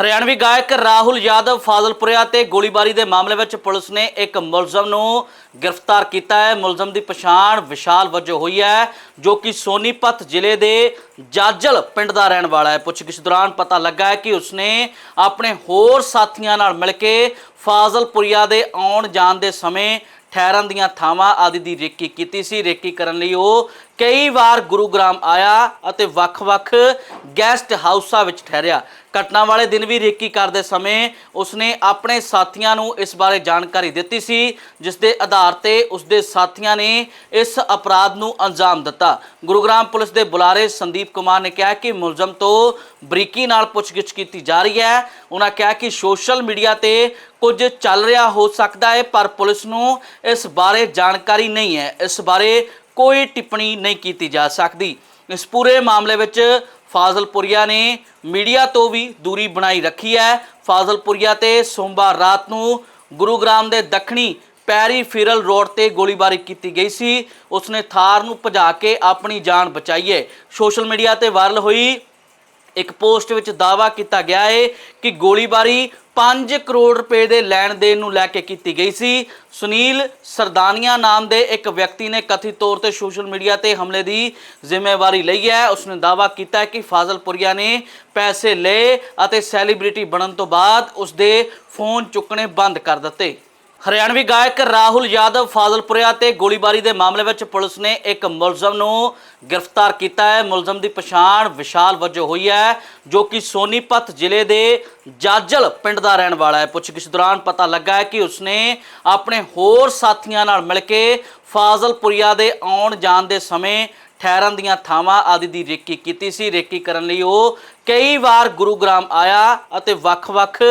ਹਰਿਆਣਵੀ ਗਾਇਕ ਰਾਹੁਲ ਯਾਦਵ ਫਾਜ਼ਲਪੁਰਿਆ ਤੇ ਗੋਲੀਬਾਰੀ ਦੇ ਮਾਮਲੇ ਵਿੱਚ ਪੁਲਿਸ ਨੇ ਇੱਕ ਮੁਲਜ਼ਮ ਨੂੰ ਗ੍ਰਿਫਤਾਰ ਕੀਤਾ ਹੈ। ਮੁਲਜ਼ਮ ਦੀ ਪਛਾਣ ਵਿਸ਼ਾਲ ਵਜੋਂ ਹੋਈ ਹੈ, ਜੋ ਕਿ ਸੋਨੀਪਤ ਜ਼ਿਲ੍ਹੇ ਦੇ ਜਾਜਲ ਪਿੰਡ ਦਾ ਰਹਿਣ ਵਾਲਾ ਹੈ। ਪੁੱਛਗਿੱਛ ਦੌਰਾਨ ਪਤਾ ਲੱਗਾ ਹੈ ਕਿ ਉਸਨੇ ਆਪਣੇ ਹੋਰ ਸਾਥੀਆਂ ਨਾਲ ਮਿਲ ਕੇ ਫਾਜ਼ਲਪੁਰਿਆ ਦੇ ਆਉਣ ਜਾਣ ਦੇ ਸਮੇਂ ਠਹਿਰਨ ਦੀਆਂ ਥਾਵਾਂ ਆਦਿ ਦੀ ਰੇਕੀ ਕੀਤੀ ਸੀ। ਰੇਕੀ ਕਰਨ ਲਈ ਉਹ ਕਈ ਵਾਰ ਗੁਰੂਗ੍ਰਾਮ ਆਇਆ ਅਤੇ ਵੱਖ-ਵੱਖ ਗੈਸਟ ਹਾਊਸਾਂ ਵਿੱਚ ਠਹਿਰਿਆ। ਘਟਨਾ ਵਾਲੇ ਦਿਨ ਵੀ ਰੇਕੀ ਕਰਦੇ ਸਮੇਂ ਉਸਨੇ ਆਪਣੇ ਸਾਥੀਆਂ ਨੂੰ ਇਸ ਬਾਰੇ ਜਾਣਕਾਰੀ ਦਿੱਤੀ ਸੀ, ਜਿਸ ਦੇ ਆਧਾਰ ਤੇ ਉਸਦੇ ਸਾਥੀਆਂ ਨੇ ਇਸ ਅਪਰਾਧ ਨੂੰ ਅੰਜਾਮ ਦਿੱਤਾ। ਗੁਰੂਗ੍ਰਾਮ ਪੁਲਿਸ ਦੇ ਬੁਲਾਰੇ ਸੰਦੀਪ ਕੁਮਾਰ ਨੇ ਕਿਹਾ ਕਿ ਮੁਲਜ਼ਮ ਤੋਂ ਬਰੀਕੀ ਨਾਲ ਪੁੱਛਗਿੱਛ ਕੀਤੀ ਜਾ ਰਹੀ ਹੈ। ਉਹਨਾਂ ਕਿਹਾ ਕਿ ਸੋਸ਼ਲ ਮੀਡੀਆ ਤੇ ਕੁਝ ਚੱਲ ਰਿਹਾ ਹੋ ਸਕਦਾ ਹੈ, ਪਰ ਪੁਲਿਸ ਨੂੰ ਇਸ ਬਾਰੇ ਜਾਣਕਾਰੀ ਨਹੀਂ ਹੈ। ਇਸ ਬਾਰੇ ਕੋਈ ਟਿੱਪਣੀ ਨਹੀਂ ਕੀਤੀ ਜਾ ਸਕਦੀ। ਇਸ ਪੂਰੇ ਮਾਮਲੇ ਵਿੱਚ ਫਾਜ਼ਲਪੁਰੀਆ ਨੇ ਮੀਡੀਆ ਤੋਂ ਵੀ ਦੂਰੀ ਬਣਾਈ ਰੱਖੀ ਹੈ। ਫਾਜ਼ਲਪੁਰੀਆ ਤੇ ਸੋਮਵਾਰ ਰਾਤ ਨੂੰ ਗੁਰੂਗ੍ਰਾਮ ਦੇ ਦੱਖਣੀ ਪੈਰੀ ਫਿਰਲ ਰੋਡ ਤੇ ਗੋਲੀਬਾਰੀ ਕੀਤੀ ਗਈ ਸੀ। ਉਸਨੇ ਥਾਰ ਨੂੰ ਭਜਾ ਕੇ ਆਪਣੀ ਜਾਨ ਬਚਾਈ ਹੈ। ਸੋਸ਼ਲ ਮੀਡੀਆ ਤੇ ਵਾਇਰਲ ਹੋਈ ਇੱਕ ਪੋਸਟ ਵਿੱਚ ਦਾਅਵਾ ਕੀਤਾ ਗਿਆ ਹੈ ਕਿ ਗੋਲੀਬਾਰੀ 5 ਕਰੋੜ ਰੁਪਏ ਦੇ ਲੈਣ ਦੇਣ ਨੂੰ ਲੈ ਕੇ ਕੀਤੀ ਗਈ ਸੀ। ਸੁਨੀਲ ਸਰਦਾਨੀਆ ਨਾਮ ਦੇ ਇੱਕ ਵਿਅਕਤੀ ਨੇ ਕਥਿਤ ਤੌਰ ਤੇ ਸੋਸ਼ਲ ਮੀਡੀਆ ਤੇ ਹਮਲੇ ਦੀ ਜ਼ਿੰਮੇਵਾਰੀ ਲਈ ਹੈ। ਉਸਨੇ ਦਾਅਵਾ ਕੀਤਾ ਕਿ ਫਾਜ਼ਲਪੁਰੀਆ ਨੇ ਪੈਸੇ ਲਏ ਅਤੇ ਸੈਲੀਬ੍ਰਿਟੀ ਬਣਨ ਤੋਂ ਬਾਅਦ ਉਸਦੇ ਫੋਨ ਚੁੱਕਣੇ ਬੰਦ ਕਰ ਦਿੱਤੇ। ਹਰਿਆਣਵੀ ਗਾਇਕ ਰਾਹੁਲ ਯਾਦਵ ਫਾਜ਼ਲਪੁਰਿਆ ਤੇ ਗੋਲੀਬਾਰੀ ਦੇ ਮਾਮਲੇ ਵਿੱਚ ਪੁਲਿਸ ਨੇ ਇੱਕ ਮੁਲਜ਼ਮ ਨੂੰ ਗ੍ਰਿਫਤਾਰ ਕੀਤਾ ਹੈ। ਮੁਲਜ਼ਮ ਦੀ ਪਛਾਣ ਵਿਸ਼ਾਲ ਵਜੋਂ ਹੋਈ ਹੈ, ਜੋ ਕਿ ਸੋਨੀਪਤ ਜ਼ਿਲ੍ਹੇ ਦੇ ਜਾਜਲ ਪਿੰਡ ਦਾ ਰਹਿਣ ਵਾਲਾ ਹੈ। ਪੁੱਛਗਿੱਛ ਦੌਰਾਨ ਪਤਾ ਲੱਗਾ ਹੈ ਕਿ ਉਸਨੇ ਆਪਣੇ ਹੋਰ ਸਾਥੀਆਂ ਨਾਲ ਮਿਲ ਕੇ ਫਾਜ਼ਲਪੁਰਿਆ ਦੇ ਆਉਣ ਜਾਣ ਦੇ ਸਮੇਂ ਠਹਿਰਨ ਦੀਆਂ ਥਾਵਾਂ ਆਦਿ ਦੀ ਰੇਕੀ ਕੀਤੀ ਸੀ। ਰੇਕੀ ਕਰਨ ਲਈ ਉਹ ਕਈ ਵਾਰ ਗੁਰੂਗ੍ਰਾਮ ਆਇਆ ਅਤੇ ਵੱਖ-ਵੱਖ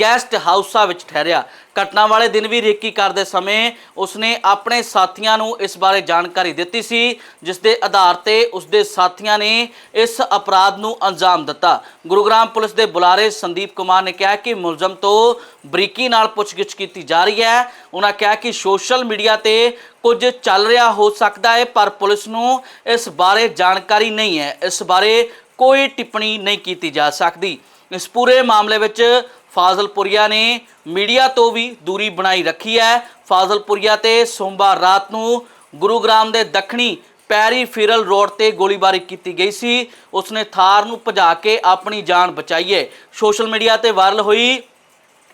ਗੈਸਟ ਹਾਊਸਾਂ ਵਿੱਚ ਠਹਿਰਿਆ। ਘਟਨਾ ਵਾਲੇ ਦਿਨ ਵੀ ਰੇਕੀ ਕਰਦੇ ਸਮੇਂ ਉਸਨੇ ਆਪਣੇ ਸਾਥੀਆਂ ਨੂੰ ਇਸ ਬਾਰੇ ਜਾਣਕਾਰੀ ਦਿੱਤੀ ਸੀ, ਜਿਸ ਦੇ ਆਧਾਰ ਤੇ ਉਸਦੇ ਸਾਥੀਆਂ ਨੇ ਇਸ ਅਪਰਾਧ ਨੂੰ ਅੰਜਾਮ ਦਿੱਤਾ। ਗੁਰੂਗ੍ਰਾਮ ਪੁਲਿਸ ਦੇ ਬੁਲਾਰੇ ਸੰਦੀਪ ਕੁਮਾਰ ਨੇ ਕਿਹਾ ਕਿ ਮੁਲਜ਼ਮ ਤੋਂ ਬਰੀਕੀ ਨਾਲ ਪੁੱਛਗਿੱਛ ਕੀਤੀ ਜਾ ਰਹੀ ਹੈ। ਉਹਨਾਂ ਕਿਹਾ ਕਿ ਸੋਸ਼ਲ ਮੀਡੀਆ ਤੇ ਕੁਝ ਚੱਲ ਰਿਹਾ ਹੋ ਸਕਦਾ ਹੈ, ਪਰ ਪੁਲਿਸ ਨੂੰ ਇਸ ਬਾਰੇ ਜਾਣਕਾਰੀ ਨਹੀਂ ਹੈ। ਇਸ ਬਾਰੇ ਕੋਈ ਟਿੱਪਣੀ ਨਹੀਂ ਕੀਤੀ ਜਾ ਸਕਦੀ। ਇਸ ਪੂਰੇ ਮਾਮਲੇ ਵਿੱਚ ਫਾਜ਼ਲਪੁਰੀਆ ਨੇ ਮੀਡੀਆ ਤੋਂ ਵੀ ਦੂਰੀ ਬਣਾਈ ਰੱਖੀ ਹੈ। ਫਾਜ਼ਲਪੁਰੀਆ ਤੇ ਸੋਮਵਾਰ ਰਾਤ ਨੂੰ ਗੁਰੂਗ੍ਰਾਮ ਦੇ ਦੱਖਣੀ ਪੈਰੀ ਫਿਰਲ ਰੋਡ ਤੇ ਗੋਲੀਬਾਰੀ ਕੀਤੀ ਗਈ ਸੀ। ਉਸਨੇ ਥਾਰ ਨੂੰ ਭਜਾ ਕੇ ਆਪਣੀ ਜਾਨ ਬਚਾਈ ਹੈ। ਸੋਸ਼ਲ ਮੀਡੀਆ ਤੇ ਵਾਇਰਲ ਹੋਈ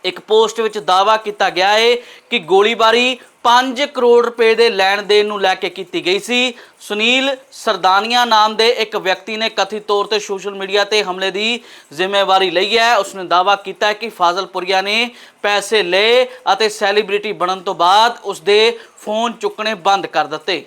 ਇੱਕ ਪੋਸਟ ਵਿੱਚ ਦਾਅਵਾ ਕੀਤਾ ਗਿਆ ਹੈ ਕਿ ਗੋਲੀਬਾਰੀ 5 ਕਰੋੜ ਰੁਪਏ ਦੇ ਲੈਣ ਦੇਣ ਨੂੰ ਲੈ ਕੇ ਕੀਤੀ ਗਈ ਸੀ। ਸੁਨੀਲ ਸਰਦਾਨੀਆ ਨਾਮ ਦੇ ਇੱਕ ਵਿਅਕਤੀ ਨੇ ਕਥਿਤ ਤੌਰ ਤੇ ਸੋਸ਼ਲ ਮੀਡੀਆ ਤੇ ਹਮਲੇ ਦੀ ਜ਼ਿੰਮੇਵਾਰੀ ਲਈ ਹੈ। ਉਸਨੇ ਦਾਅਵਾ ਕੀਤਾ ਕਿ ਫਾਜ਼ਲਪੁਰੀਆ ਨੇ ਪੈਸੇ ਲਏ ਅਤੇ ਸੈਲੀਬ੍ਰਿਟੀ ਬਣਨ ਤੋਂ ਬਾਅਦ ਉਸਦੇ ਫੋਨ ਚੁੱਕਣੇ ਬੰਦ ਕਰ ਦਿੱਤੇ।